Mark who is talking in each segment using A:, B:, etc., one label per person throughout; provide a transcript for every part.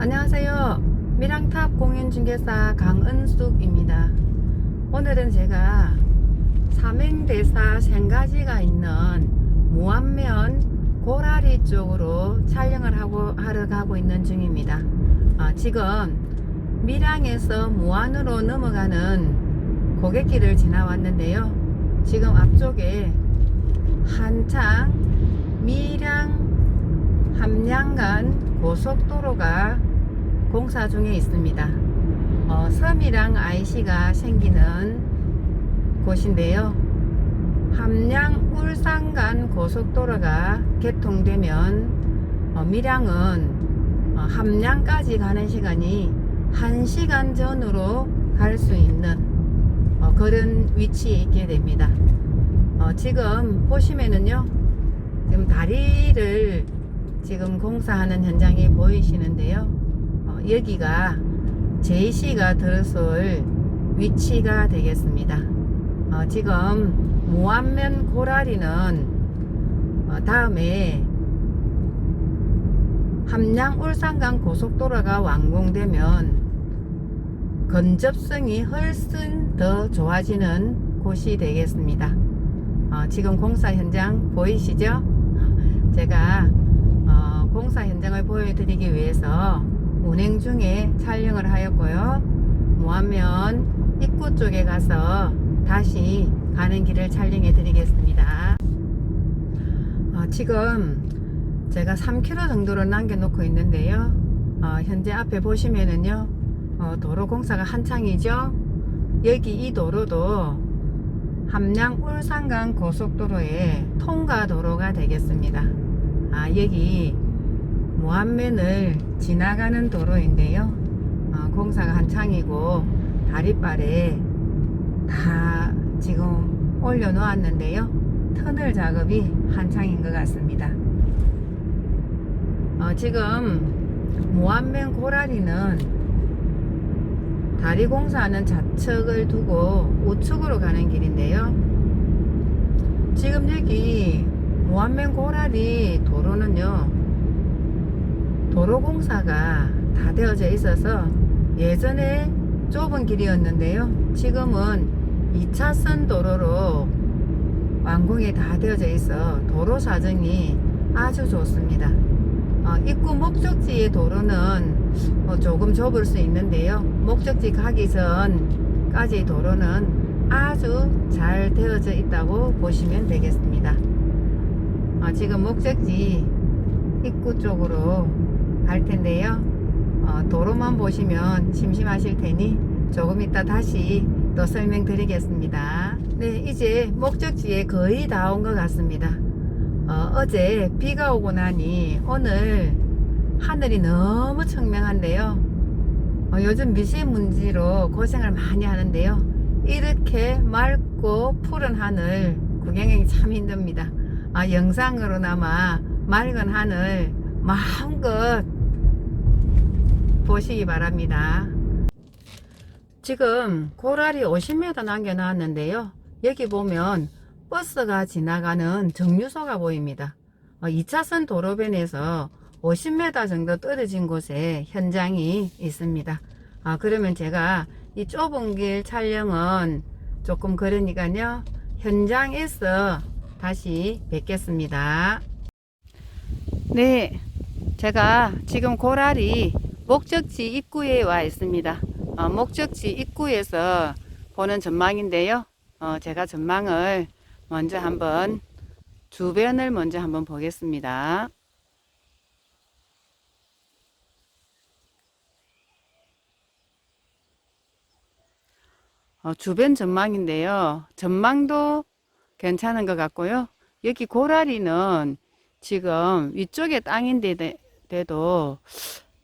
A: 안녕하세요. 미랑탑 공인중개사 강은숙입니다. 오늘은 제가 삼행대사 생가지가 있는 무안면 고라리 쪽으로 촬영을 하고 하러 가고 있는 중입니다. 아, 지금 밀양에서 무안으로 넘어가는 고갯길을 지나왔는데요. 지금 앞쪽에 한창 밀양 함양간 고속도로가 공사 중에 있습니다. 어, 섬이랑 IC가 생기는 곳인데요. 함양 울산 간 고속도로가 개통되면 어, 밀양은 어, 함양까지 가는 시간이 1시간 전으로 갈 수 있는 어, 그런 위치에 있게 됩니다. 어, 지금 보시면은요, 지금 다리를 지금 공사하는 현장이 보이시는데요. 어, 여기가 JC가 들어설 위치가 되겠습니다. 어, 지금 무안면 고라리는 어, 다음에 함양 울산간 고속도로가 완공되면 건접성이 훨씬 더 좋아지는 곳이 되겠습니다. 어, 지금 공사 현장 보이시죠? 제가 어, 공사 현장을 보여드리기 위해서 운행 중에 촬영을 하였고요. 무안면 입구 쪽에 가서 다시 가는 길을 촬영해 드리겠습니다. 어, 지금 제가 3km 정도를 남겨놓고 있는데요. 어, 현재 앞에 보시면은요, 어, 도로 공사가 한창이죠. 여기 이 도로도 함양 울산간 고속도로의 통과 도로가 되겠습니다. 아, 여기 무안면을 지나가는 도로인데요. 어, 공사가 한창이고 다리발에 다 지금 올려놓았는데요. 터널 작업이 한창인 것 같습니다. 어, 지금 무안면 고라리는 다리 공사하는 좌측을 두고 우측으로 가는 길인데요. 지금 여기 무안면 고라리 도로는요. 도로 공사가 다 되어져 있어서 예전에 좁은 길이었는데요. 지금은 2차선 도로로 완공이 다 되어져 있어 도로 사정이 아주 좋습니다. 어, 입구 목적지의 도로는 뭐 조금 좁을 수 있는데요. 목적지 가기 전까지 도로는 아주 잘 되어져 있다고 보시면 되겠습니다. 어, 지금 목적지 입구 쪽으로 갈 텐데요. 어, 도로만 보시면 심심하실 테니 조금 이따 다시 또 설명드리겠습니다. 네, 이제 목적지에 거의 다 온 것 같습니다. 어, 제 비가 오고 나니 오늘 하늘이 너무 청명한데요. 어, 요즘 미세먼지로 고생을 많이 하는데요. 이렇게 맑고 푸른 하늘 구경하기 참 힘듭니다. 아, 영상으로나마 맑은 하늘 마음껏 보시기 바랍니다. 지금 고라리 50m 남겨놨는데요. 여기 보면 버스가 지나가는 정류소가 보입니다. 2차선 도로변에서 50m 정도 떨어진 곳에 현장이 있습니다. 아, 그러면 제가 이 좁은 길 촬영은 조금 그러니까요. 현장에서 다시 뵙겠습니다. 네. 제가 지금 고라리 목적지 입구에 와 있습니다. 어, 목적지 입구에서 보는 전망인데요. 어, 제가 전망을 먼저 한번 주변을 먼저 한번 보겠습니다. 어, 주변 전망인데요. 전망도 괜찮은 것 같고요. 여기 고라리는 지금 위쪽에 땅인데도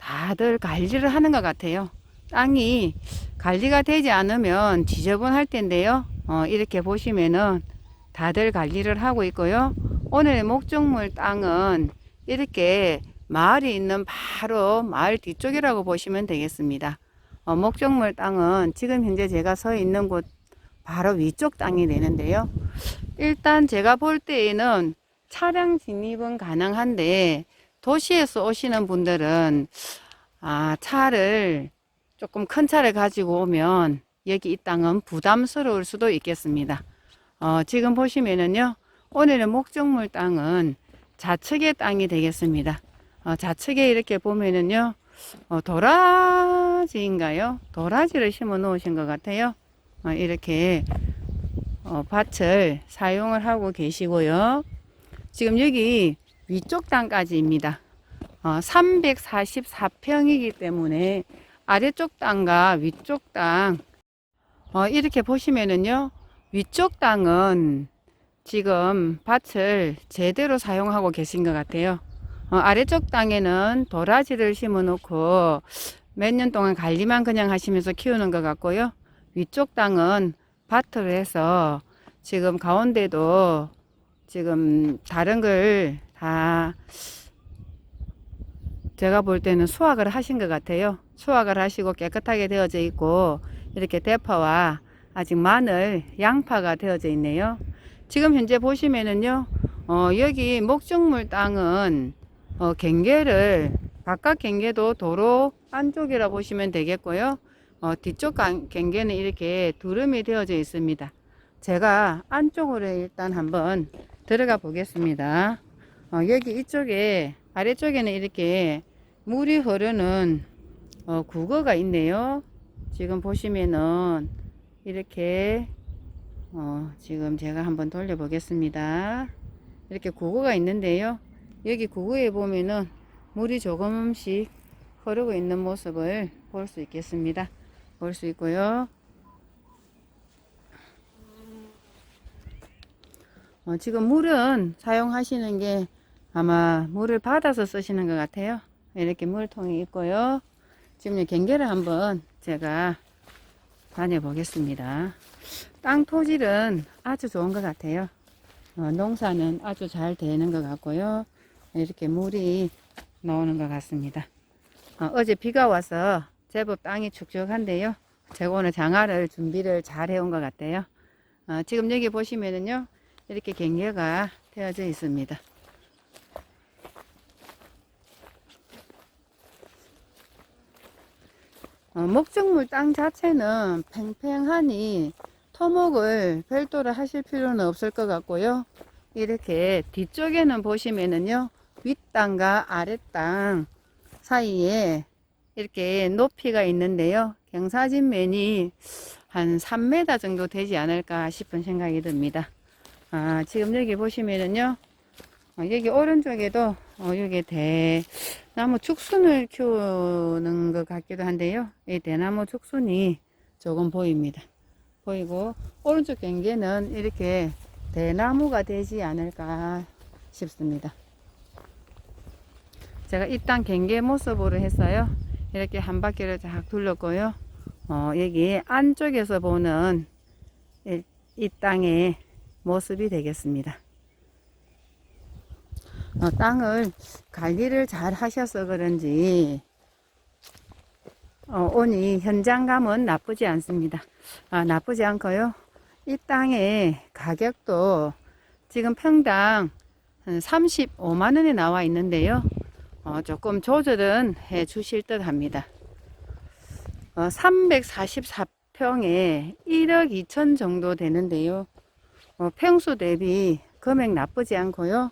A: 다들 관리를 하는 것 같아요. 땅이 관리가 되지 않으면 지저분할 텐데요. 어, 이렇게 보시면은 다들 관리를 하고 있고요. 오늘 목적물 땅은 이렇게 마을이 있는 바로 마을 뒤쪽이라고 보시면 되겠습니다. 어, 목적물 땅은 지금 현재 제가 서 있는 곳 바로 위쪽 땅이 되는데요. 일단 제가 볼 때에는 차량 진입은 가능한데 도시에서 오시는 분들은 아, 차를 조금 큰 차를 가지고 오면 여기 이 땅은 부담스러울 수도 있겠습니다. 어, 지금 보시면은요, 오늘의 목적물 땅은 좌측의 땅이 되겠습니다. 어, 좌측에 이렇게 보면은요, 어, 도라지인가요? 도라지를 심어 놓으신 것 같아요. 어, 이렇게 어, 밭을 사용을 하고 계시고요. 지금 여기 위쪽 땅까지입니다. 어, 344평이기 때문에 아래쪽 땅과 위쪽 땅 어, 이렇게 보시면은요 위쪽 땅은 지금 밭을 제대로 사용하고 계신 것 같아요. 어, 아래쪽 땅에는 도라지를 심어 놓고 몇 년 동안 관리만 그냥 하시면서 키우는 것 같고요. 위쪽 땅은 밭을 해서 지금 가운데도 지금 다른 걸 다 제가 볼 때는 수확을 하신 것 같아요. 수확을 하시고 깨끗하게 되어져 있고 이렇게 대파와 아직 마늘, 양파가 되어져 있네요. 지금 현재 보시면은요, 어, 여기 목적물 땅은 어, 경계를 바깥 경계도 도로 안쪽이라 보시면 되겠고요. 어, 뒤쪽 간- 경계는 이렇게 두름이 되어져 있습니다. 제가 안쪽으로 일단 한번 들어가 보겠습니다. 어, 여기 이쪽에 아래쪽에는 이렇게 물이 흐르는 어, 국어가 있네요. 지금 보시면은 이렇게 어, 지금 제가 한번 돌려 보겠습니다. 이렇게 국어가 있는데요. 여기 국어에 보면은 물이 조금씩 흐르고 있는 모습을 볼 수 있겠습니다. 볼 수 있고요. 어, 지금 물은 사용하시는 게 아마 물을 받아서 쓰시는 것 같아요. 이렇게 물통이 있고요. 지금 이 경계를 한번 제가 다녀보겠습니다. 땅 토질은 아주 좋은 것 같아요. 어, 농사는 아주 잘 되는 것 같고요. 이렇게 물이 나오는 것 같습니다. 어, 제 비가 와서 제법 땅이 축축한데요. 제가 오늘 장화를 준비를 잘 해온 것 같아요. 어, 지금 여기 보시면은요. 이렇게 경계가 되어져 있습니다. 어, 목적물 땅 자체는 팽팽하니 토목을 별도로 하실 필요는 없을 것 같고요. 이렇게 뒤쪽에는 보시면은요, 윗땅과 아랫땅 사이에 이렇게 높이가 있는데요. 경사진면이 한 3m 정도 되지 않을까 싶은 생각이 듭니다. 아, 지금 여기 보시면은요, 어, 여기 오른쪽에도 어, 여기 대나무 죽순을 키우는 것 같기도 한데요. 이 대나무 죽순이 조금 보입니다. 보이고 오른쪽 경계는 이렇게 대나무가 되지 않을까 싶습니다. 제가 이 땅 경계 모습으로 했어요. 이렇게 한 바퀴를 쫙 둘렀고요. 어, 여기 안쪽에서 보는 이, 이 땅의 모습이 되겠습니다. 어, 땅을 관리를 잘 하셔서 그런지 어, 오니 현장감은 나쁘지 않습니다. 아, 나쁘지 않고요. 이 땅의 가격도 지금 평당 한 35만 원에 나와 있는데요. 어, 조금 조절은 해 주실 듯 합니다. 어, 344평에 1억 2천 정도 되는데요. 어, 평수 대비 금액 나쁘지 않고요.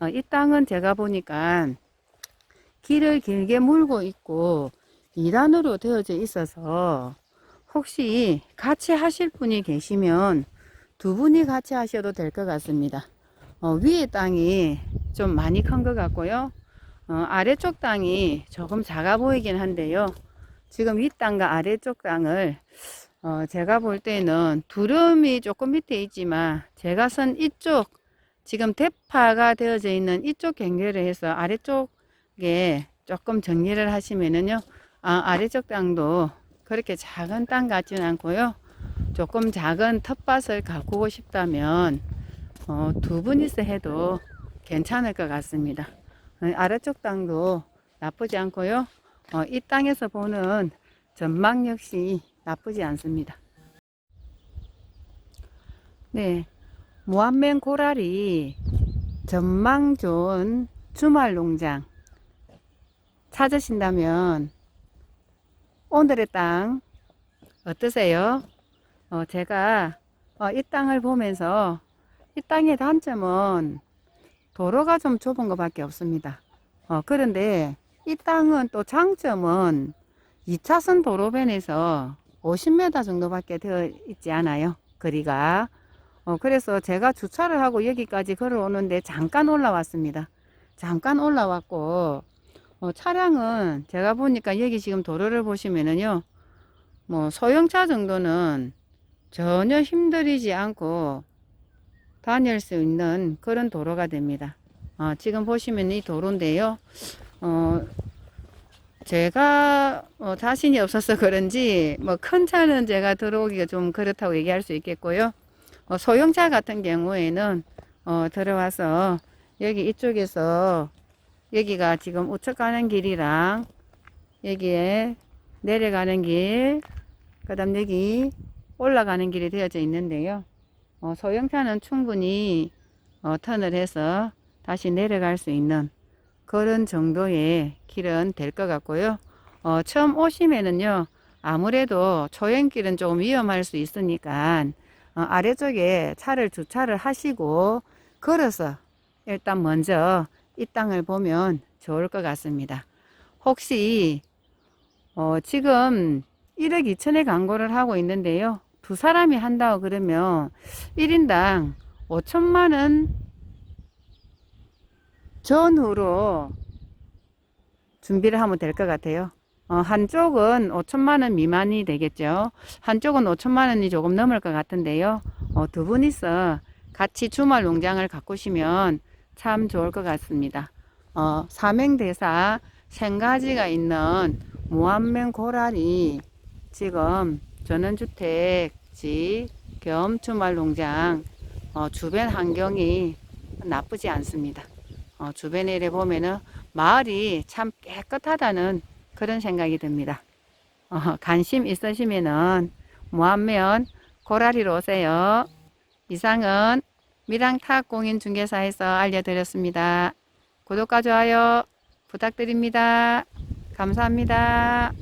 A: 어, 이 땅은 제가 보니까 길을 길게 물고 있고 2단으로 되어져 있어서 혹시 같이 하실 분이 계시면 두 분이 같이 하셔도 될 것 같습니다. 어, 위에 땅이 좀 많이 큰 것 같고요. 어, 아래쪽 땅이 조금 작아 보이긴 한데요. 지금 윗 땅과 아래쪽 땅을 어, 제가 볼 때는 두름이 조금 밑에 있지만 제가 선 이쪽 지금 대파가 되어져 있는 이쪽 경계를 해서 아래쪽에 조금 정리를 하시면은요 아, 아래쪽 땅도 그렇게 작은 땅 같지는 않고요. 조금 작은 텃밭을 가꾸고 싶다면 어, 두 분이서 해도 괜찮을 것 같습니다. 어, 아래쪽 땅도 나쁘지 않고요. 어, 이 땅에서 보는 전망 역시 나쁘지 않습니다. 네 무안면 고라리 전망 좋은 주말 농장 찾으신다면 오늘의 땅 어떠세요? 어, 제가 어, 이 땅을 보면서 이 땅의 단점은 도로가 좀 좁은 것 밖에 없습니다. 어, 그런데 이 땅은 또 장점은 2차선 도로변에서 50m 정도밖에 되어 있지 않아요. 거리가. 어, 그래서 제가 주차를 하고 여기까지 걸어오는데 잠깐 올라왔습니다. 잠깐 올라왔고, 어, 차량은 제가 보니까 여기 지금 도로를 보시면은요, 뭐 소형차 정도는 전혀 힘들이지 않고 다닐 수 있는 그런 도로가 됩니다. 어, 지금 보시면 이 도로인데요. 어, 제가 어, 자신이 없어서 그런지 뭐 큰 차는 제가 들어오기가 좀 그렇다고 얘기할 수 있겠고요. 어, 소형차 같은 경우에는 어, 들어와서 여기 이쪽에서 여기가 지금 우측 가는 길이랑 여기에 내려가는 길, 그 다음 여기 올라가는 길이 되어져 있는데요. 어, 소형차는 충분히 어, 턴을 해서 다시 내려갈 수 있는 그런 정도의 길은 될 것 같고요. 어, 처음 오시면은요, 아무래도 초행길은 조금 위험할 수 있으니까 어, 아래쪽에 차를 주차를 하시고 걸어서 일단 먼저 이 땅을 보면 좋을 것 같습니다. 혹시 어, 지금 1억 2천에 광고를 하고 있는데요. 두 사람이 한다고 그러면 1인당 5천만 원 전후로 준비를 하면 될 것 같아요. 어, 한쪽은 5천만 원 미만이 되겠죠. 한쪽은 5천만 원이 조금 넘을 것 같은데요. 어, 두 분이서 같이 주말 농장을 가꾸시면 참 좋을 것 같습니다. 어, 삼행대사 생가지가 있는 무한면 고라니 지금 전원주택지 겸 주말 농장 어, 주변 환경이 나쁘지 않습니다. 어, 주변에 보면은 마을이 참 깨끗하다는 그런 생각이 듭니다. 어, 관심 있으시면은 무한면 고라리로 오세요. 이상은 미랑탁 공인중개사에서 알려드렸습니다. 구독과 좋아요 부탁드립니다. 감사합니다.